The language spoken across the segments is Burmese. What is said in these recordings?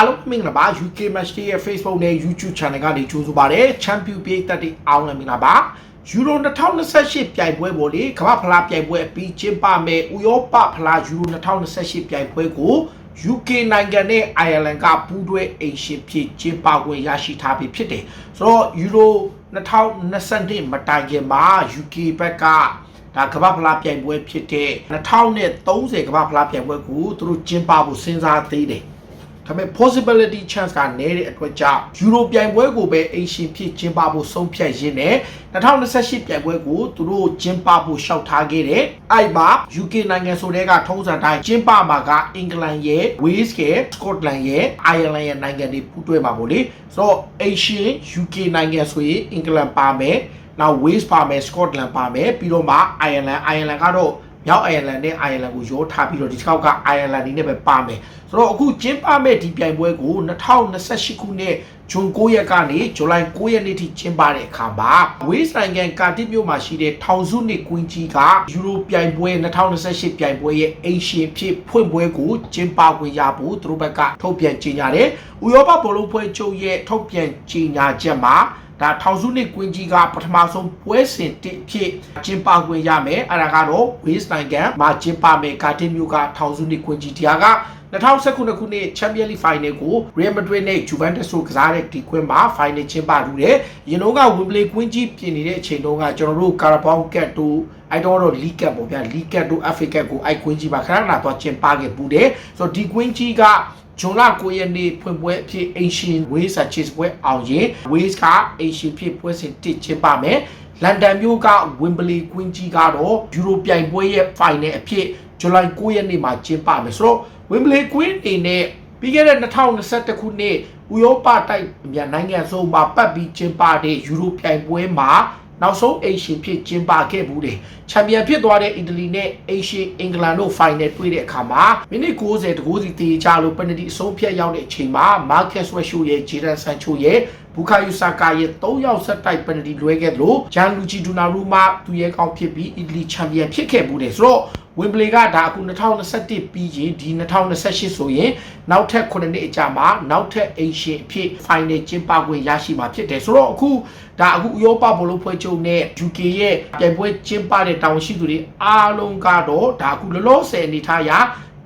အားလုံးမင်္ဂလာပါ UK Match Day ရဲ့ Facebook နဲ့ YouTube Channel ကနေကြိုဆိုပါရစေ။ Champion ပြည်သက်တွေအားလုံးမင်္ဂလာပါ။ Euro 2028ပြိုင်ပွဲပေါ်လေကမ္ဘာဖလားပြိုင်ပွဲအပြီးကျင်းပမယ်။ဥရောပဖလား Euro 2028ပြိုင်ပွဲကို UK နိုင်ငံနဲ့ Ireland ကပူးတွဲအိမ်ရှင်ဖြစ်ကျင်းပခွင့်ရရှိထားပြီဖြစ်တယ်။ဆိုတော့ Euro 2022မတိုင်ခင်မှာ UK ဘက်ကဒါကမ္ဘာဖလားပြိုင်ပွဲဖြစ်တဲ့2030ကမ္ဘာဖလားပြိုင်ပွဲကိုသူတို့ကျင်းပဖို့စဉ်းစားသေးတယ်။ ဒါပေမဲ့ possibility chance ကနည်းတဲ့အတွက်ကြောင့်ယူရိုပြိုင်ပွဲကိုပဲအိမ်ရှင်ဖြစ်ကျင်းပဖို့ဆုံးဖြတ်ရင်းနဲ့2028ပြိုင်ပွဲကိုသူတို့ကျင်းပဖို့ရှောက်ထားခဲ့တယ်။အဲ့မှာ UK နိုင်ငံဆိုတဲ့ကထုံးစံတိုင်းကျင်းပမှာကအင်္ဂလန်ရဲ့ Wales ရဲ့ Scotland ရဲ့ Ireland ရဲ့နိုင်ငံတွေပူးတွဲမှာပေါ့လေ။ဆိုတော့အိမ်ရှင် UK နိုင်ငံဆိုရင်အင်္ဂလန်ပါမယ်။နောက် Wales ပါမယ် Scotland ပါမယ်ပြီးတော့မှ Ireland Ireland ကတော့ မြောက်အိုင်ယာလန်နဲ့အိုင်ယာလန်ကိုရောထားပြီးတော့ဒီတစ်ခေါက်ကအိုင်ယာလန်နေနဲ့ပဲပါမယ်ဆိုတော့အခုကျင်းပမဲ့ဒီပြိုင်ပွဲကို2028ခုနှစ်ဇွန်9ရက်ကနေဇူလိုင်9ရက်နေ့ထိကျင်းပတဲ့အခါမှာဝေးဆိုင်ကန်ကာတိမြို့မှာရှိတဲ့ထောင်စုနှစ်ကွင်းကြီးကယူရိုပြိုင်ပွဲ2028ပြိုင်ပွဲရဲ့အိမ်ရှင်ဖြစ်ဖွင့်ပွဲကိုကျင်းပခွင့်ရဖို့သူတို့ဘက်ကထုတ်ပြန်ကြေညာတယ်။ဥရောပဘောလုံးဖွဲ့ချုပ်ရဲ့ထုတ်ပြန်ကြေညာချက်မှာ ဒါထောင်စုနှစ်ကွင်းကြီးကပထမဆုံးပွဲစဉ်တစ်ဖြစ်ကျင်းပခွင့်ရမယ်အဲ့ဒါကတော့ Wales နိုင်ငံမှာကျင်းပမယ်ကာတင်မျိုးကထောင်စုနှစ်ကွင်းကြီးတရားက2019ခုနှစ် Champions League Final ကို Real Madrid နဲ့ Juventus တို့ကစားတဲ့ဒီကွင်းမှာ Final ကျင်းပလူတယ်။ရင်တော့က Wembley ကွင်းကြီးပြင်နေတဲ့အချိန်တုန်းကကျွန်တော်တို့ Carabao Cup တို့အဲ့တော့တော့ League Cup ပေါ့ဗျာ League Cup တို့ FA Cup ကိုအဲ့ကွင်းကြီးမှာခဏခဏတော့ကျင်းပခဲ့ပူတယ်။ဆိုတော့ဒီကွင်းကြီးက ဂျွန်လ9ရက်နေ့ဖွင့်ပွဲအဖြစ် Asian Waves Chase ပွဲအောင်ရင် Waves က Asian ဖြစ်ပွဲစဉ်တစ်ကျင်းပမယ်လန်ဒန်မြို့က Wembley ကွင်းကြီးကတော့ယူရိုပြိုင်ပွဲရဲ့ final အဖြစ်ဇူလိုင်9ရက်နေ့မှာကျင်းပမယ်ဆိုတော့ Wembley ကွင်းအနေနဲ့ပြီးခဲ့တဲ့2021ခုနှစ်ဥရောပတိုက်မြန်နိုင်ငံစုံမှာပတ်ပြီးကျင်းပတဲ့ယူရိုပြိုင်ပွဲမှာ နောက်ဆုံးအိမ်ရှင်ဖြစ်ကျင်းပခဲ့ဘူးတယ်ချန်ပီယံဖြစ်သွားတဲ့အီတလီနဲ့အိမ်ရှင်အင်္ဂလန်တို့ဖိုင်နယ်တွေ့တဲ့အခါမှာမိနစ်90တကိုးစီတေချလို့ပယ်နတီအဆုံးဖြတ်ရောက်တဲ့အချိန်မှာမာကက်စ်ဝက်ရှူရဲ့ဂျီရန်ဆန်ချိုရဲ့ ဘူကာယူဆာကာရဲ့၃ယောက်ဆက်တိုက်ပယ်နတီလွဲခဲ့လို့ဂျန်လူချီဒူနာရူမာသူရဲ့ကောင်းဖြစ်ပြီးအီတလီချန်ပီယံဖြစ်ခဲ့ဘူးတယ်ဆိုတော့ဝင်ဘလီကဒါအခု2021ပြီးရင်ဒီ2028ဆိုရင်နောက်ထပ်9နှစ်အကြာမှာနောက်ထပ်အိမ်ရှင်အဖြစ် final ကျင်းပခွင့်ရရှိမှာဖြစ်တယ်ဆိုတော့အခုဒါအခုဥရောပဘလုံးဖွဲ့ချုပ်နဲ့ UK ရဲ့ပြိုင်ပွဲကျင်းပတဲ့တာဝန်ရှိသူတွေအားလုံးကတော့ဒါအခုလောလောဆယ်အနေထားအရ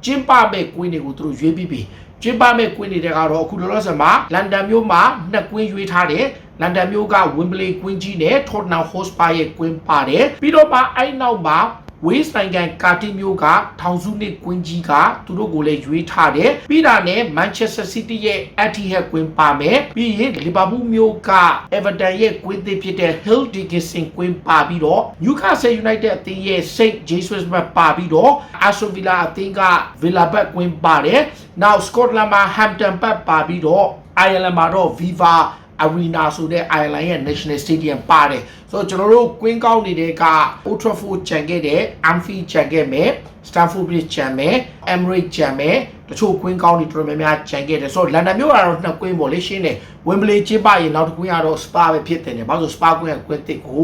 ကျင်းပမဲ့ကွင်းတွေကိုသူတို့ရွေးပြီးပြီ ကျင်းပမဲ့ကွင်းတွေကတော့အခုလောလောဆယ်မှာလန်ဒန်မြို့မှာနှစ်ကွင်းရွေးထားတယ်လန်ဒန်မြို့ကဝင်ဘလီကွင်းကြီးနဲ့ Tottenham Hotspur ရဲ့ကွင်းပါတယ်ပြီးတော့မှအဲ့နောက်မှာ ဝေးစ်နိုင်ငံကာတီမျိုးကထောင်စုနှစ်ကွင်းကြီးကသူတို့ကိုလည်းရွေးထားတယ်ပြီးတာနဲ့မန်ချက်စတာစီးတီးရဲ့အတီဟက်ကွင်းပါမယ်ပြီးရင်လီဗာပူးမျိုးက Everton ရဲ့ကွင်းသစ်ဖြစ်တဲ့ Hill Dickinson ကွင်းပါပြီးတော့ Newcastle United အသင်းရဲ့ St Jesus မှာပါပြီးတော့ Aston Villa အသင်းက Villa Park ကွင်းပါတယ်နောက် Scotland မှာ Hampton Park ပါပြီးတော့ Ireland မှာတော့ Viva Arena ဆိုတဲ့ Ireland ရဲ့ National Stadium ပါတယ်ဆိုတော့ကျွန်တော်တို့ကွင်းကောင်းနေတဲ့က Old Trafford ခြံခဲ့တယ် Anfield ခြံခဲ့မယ် Stamford Bridge ခြံမယ် Emirates ခြံမယ်တချို့ကွင်းကောင်းတွေတော်တော်များများခြံခဲ့တယ်ဆိုတော့လန်ဒန်မြို့ကတော့နှစ်ကွင်းပေါ့လေရှင်းတယ် Wembley ကျင်းပရင်နောက်တစ်ကွင်းကတော့ Spa ပဲဖြစ်တယ်ဘာလို့ Spa ကွင်းကကွင်းတစ်ကို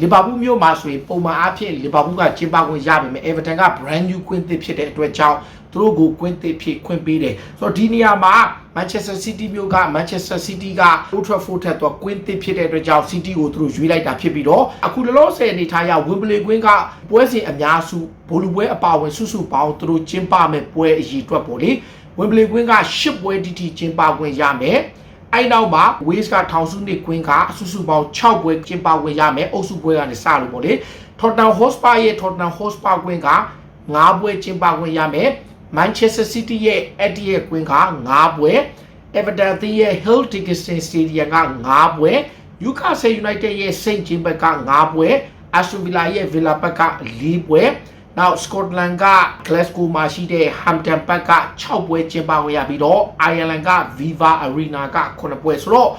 Liverpool မြို့မှာဆိုရင်ပုံမှန်အားဖြင့် Liverpool ကကျင်းပခွင့်ရပါမယ် Everton က brand new ကွင်းတစ်ဖြစ်တဲ့အတွက်ကြောင့် သူတို့ကိုကွင်းတစ်ဖြစ်ခွင့်ပေးတယ်ဆိုတော့ဒီနေရာမှာ Manchester City မျိုးက Manchester City က Old Trafford ထက်တော့ကွင်းတစ်ဖြစ်တဲ့အတွက်ကြောင့် City ကိုသူတို့ရွေးလိုက်တာဖြစ်ပြီးတော့အခုလောလောဆယ်အနေထားရ Wembley ကွင်းကပွဲစဉ်အများစုဘိုလူပွဲအပါအဝင်စုစုပေါင်းသူတို့ကျင်းပမဲ့ပွဲအရေးအတွက်ပေါ့လေ Wembley ကွင်းက10ပွဲတိတိကျင်းပခွင့်ရမယ်အဲ့နောက်မှာ Wales ကထောင်စုနှစ်ကွင်းကအစုစုပေါင်း6ပွဲကျင်းပခွင့်ရမယ်အုပ်စုပွဲကနေစလို့ပေါ့လေ Tottenham Hotspur ရဲ့ Tottenham Hotspur ကွင်းက9ပွဲကျင်းပခွင့်ရမယ် Manchester City ရဲ့ Etihad ရဲ့ကွင်းက9ပွဲ Everton သင်းရဲ့ Hill Dickinson Stadium က9ပွဲ Newcastle United ရဲ့ St James က9ပွဲ Aston Villa ရဲ့ Villa Park က4ပွဲနောက် Scotland က Glasgow မှာရှိတဲ့ Hampton Park က6ပွဲကျင်းပဝင်ရပြီးတော့ Ireland က Viva Arena က9ပွဲဆိုတော့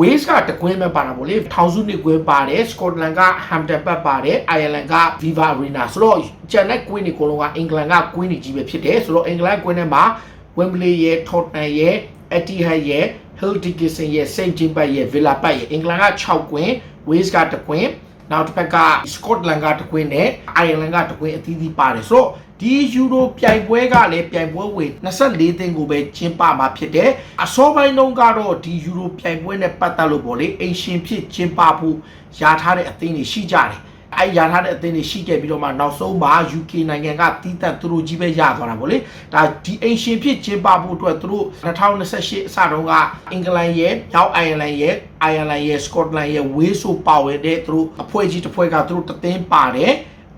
Wales ကတကွင်းပဲပါတာပေါ့လေထောင်စုနှစ်ကွင်းပါတယ် Scotland က Hampton Park ပါတယ် Ireland က Viva Arena ဆိုတော့ကျန်တဲ့ကွင်းတွေအကုန်လုံးကအင်္ဂလန်ကကွင်းတွေကြီးပဲဖြစ်တယ်ဆိုတော့အင်္ဂလန်ကွင်းထဲမှာ Wembley ရဲ့ Tottenham ရဲ့ Etihad ရဲ့ Hill Dickinson ရဲ့ St James ရဲ့ Villa Park ရဲ့အင်္ဂလန်က6ကွင်း Wales ကတကွင်းနောက်တစ်ဖက်က Scotland ကတကွင်းနဲ့ Ireland ကတကွင်းအသီးသီးပါတယ်ဆိုတော့ ဒီယူရိုပြိုင်ပွဲကလည်းပြိုင်ပွဲဝင်24သင်းကိုပဲကျင်းပမှာဖြစ်တယ်အစောပိုင်းတုန်းကတော့ဒီယူရိုပြိုင်ပွဲနဲ့ပတ်သက်လို့ပေါ့လေအင်ရှင်ဖြစ်ကျင်းပဖို့ယာထားတဲ့အသင်းတွေရှိကြတယ်အဲရထားတဲ့အသင်းတွေရှိခဲ့ပြီးတော့မှနောက်ဆုံးမှာ UK နိုင်ငံကတီးတန့်သူတို့ကြီးပဲရသွားတာဗောလေဒါဒီအင်ရှင်ဖြစ်ကျင်းပဖို့အတွက်သူတို့2028အစတုန်းကအင်္ဂလန်ရဲ့မြောက်အိုင်ယာလန်ရဲ့အိုင်ယာလန်ရဲ့စကော့တလန်ရဲ့ဝေးဆိုပါဝင်တဲ့သူတို့အဖွဲ့ကြီးတစ်ဖွဲ့ကသူတို့တသင်းပါတယ်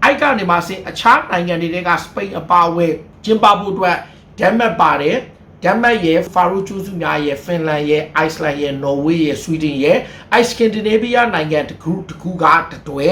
အိုက်ကနေမှဆင်းအခြားနိုင်ငံတွေကစပိန်အပါအဝင်ကျင်းပဖို့အတွက်ဒန်မတ်ပါတယ်ဒန်မတ်ရဲ့ဖာရိုကျူးစုများရဲ့ဖင်လန်ရဲ့အိုက်စလန်ရဲ့နော်ဝေးရဲ့ဆွီဒင်ရဲ့အိုက်စကင်ဒီနေဗီးယားနိုင်ငံတကူတကူကတတွဲ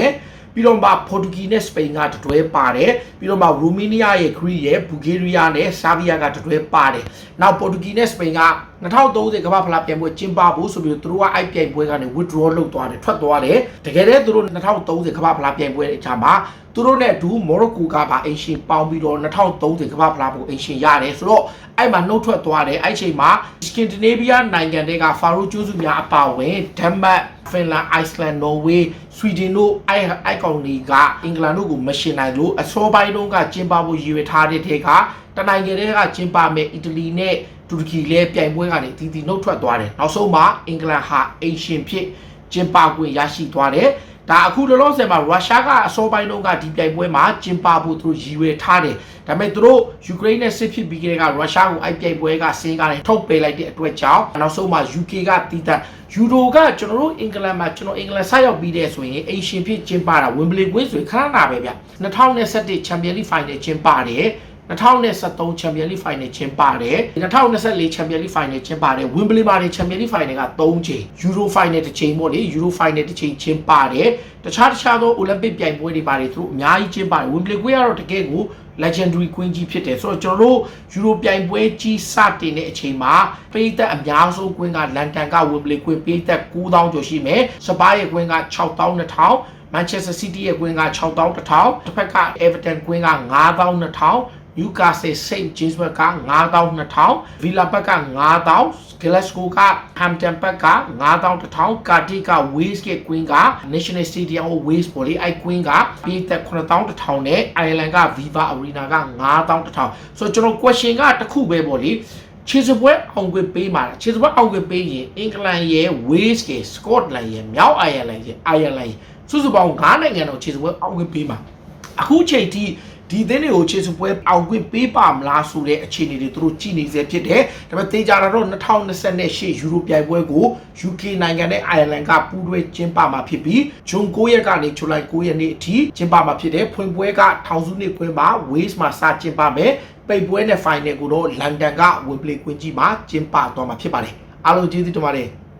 ပြီးတော့မှပေါ်တူဂီနဲ့စပိန်ကတတွဲပါတယ်ပြီးတော့မှရူမီးနီးယားရဲ့ဂရိရဲ့ဘူဂေးရီးယားနဲ့ဆာဗီးယားကတတွဲပါတယ်နောက်ပေါ်တူဂီနဲ့စပိန်က2030ကမ္ဘာဖလားပြိုင်ပွဲကျင်းပဖို့ဆိုပြီးတော့သူတို့ကအိုက်ပြိုင်ပွဲကနေ withdraw လုပ်သွားတယ်ထွက်သွားတယ်တကယ်တည်းသူတို့2030ကမ္ဘာဖလားပြိုင်ပွဲအခြားမှာ သူတို့နဲ့အတူမော်ရိုကိုကပါအင်ရှင်ပေါင်းပြီးတော့2030ကမ္ဘာဖလားကိုအင်ရှင်ရတယ်ဆိုတော့အဲ့မှာနှုတ်ထွက်သွားတယ်အဲ့ချိန်မှာစကင်ဒီနေဗီးယားနိုင်ငံတွေကဖာရိုကျိုးစုများအပါအဝင်ဒန်မတ်ဖင်လန်အိုက်စလန်နော်ဝေးဆွီဒင်တို့အိုက်အိုက်ကောင်တွေကအင်္ဂလန်တို့ကိုမရှင်နိုင်လို့အစောပိုင်းတုန်းကကျင်းပဖို့ရည်ရွယ်ထားတဲ့ထဲကတနိုင်ငံတွေကကျင်းပမဲ့အီတလီနဲ့တူရကီလည်းပြိုင်ပွဲကနေတီတီနှုတ်ထွက်သွားတယ်နောက်ဆုံးမှာအင်္ဂလန်ဟာအင်ရှင်ဖြစ်ကျင်းပခွင့်ရရှိသွားတယ် ဒါအခုလောလောဆယ်မှာရုရှားကအစောပိုင်းတုန်းကဒီပြိုင်ပွဲမှာကျင်းပဖို့သူတို့ရည်ရွယ်ထားတယ်။ဒါပေမဲ့သူတို့ယူကရိန်းနဲ့စစ်ဖြစ်ပြီးကြတဲ့ကရုရှားကိုအိုက်ပြိုင်ပွဲကဆင်းကားနဲ့ထုတ်ပေးလိုက်တဲ့အတွက်ကြောင့်နောက်ဆုံးမှာ UK ကတီးတန့်ယူရိုကကျွန်တော်တို့အင်္ဂလန်မှာကျွန်တော်အင်္ဂလန်ဆက်ရောက်ပြီးတဲ့ဆိုရင်အိရှင်ဖြစ်ကျင်းပတာဝင်ဘလီကွင်းဆိုရင်ခဏနာပဲဗျ2021 Champions League Final ကျင်းပတယ် 2023 Champions League Final ကျင်းပါတယ်2024 Champions League Final ကျင်းပါတယ် Wembley မှာနေ Champions League Final က3ချိန် Euro Final တစ်ချိန်ပေါ့လေ Euro Final တစ်ချိန်ကျင်းပါတယ်တခြားတခြားသော Olympic ပြိုင်ပွဲတွေပါတယ်သူတို့အများကြီးကျင်းပါတယ် Wembley ကွင်းကတော့တကယ်ကို legendary queen ကြီးဖြစ်တယ်ဆိုတော့ကျွန်တော်တို့ Euro ပြိုင်ပွဲကြီးစတင်တဲ့အချိန်မှာပိသက်အများဆုံးကွင်းကလန်ဒန်က Wembley ကွင်းပိသက်9000ကျော်ရှိမယ်စပါးရဲ့ကွင်းက6200 Manchester City ရဲ့ကွင်းက6000တစ်ထောင်တစ်ဖက်က Everton ကွင်းက9200 Newcastle St Jamesburg က9200 Villa ဘက်က9000 Glasgow က Hampton ဘက်က9100 Cardiff က Wales ရဲ့ Queen က National Stadium of Wales ပေါ်လေအဲ့ Queen ကပြည်သက်9100နဲ့ Ireland က Viva Arena က9100ဆိုတော့ကျွန်တော် question ကတစ်ခုပဲပေါ့လေခြေစပွဲအောင်ခွင့်ပေးမှာခြေစပွဲအောင်ခွင့်ပေးရင်အင်္ဂလန်ရဲ့ Wales ရဲ့ Scotland ရဲ့မြောက်အိုင်ယာလန်ရဲ့ Ireland ရဲ့စုစုပေါင်း9နိုင်ငံတော့ခြေစပွဲအောင်ခွင့်ပေးမှာအခုချိန်ထိ ဒီသင်းတွေကိုခြေစပွဲအောင်ခွင့်ပေးပါမလားဆိုတဲ့အခြေအနေတွေသူတို့ကြည့်နေစေဖြစ်တယ်ဒါပေမဲ့တေချာတာတော့2028ယူရိုပြိုင်ပွဲကို UK နိုင်ငံနဲ့ Ireland ကပူးတွဲကျင်းပမှာဖြစ်ပြီးဂျွန်9ရက်ကနေဇူလိုင်9ရက်နေ့အထိကျင်းပမှာဖြစ်တယ်ဖွင့်ပွဲကထောင်စုနှစ်ခွင်းမှာ Wales မှာစကျင်းပမယ်ပိတ်ပွဲနဲ့ final ကိုတော့ London က Wembley ကွင်းကြီးမှာကျင်းပသွားမှာဖြစ်ပါတယ်အားလုံးကျေးဇူးတင်ပါတယ်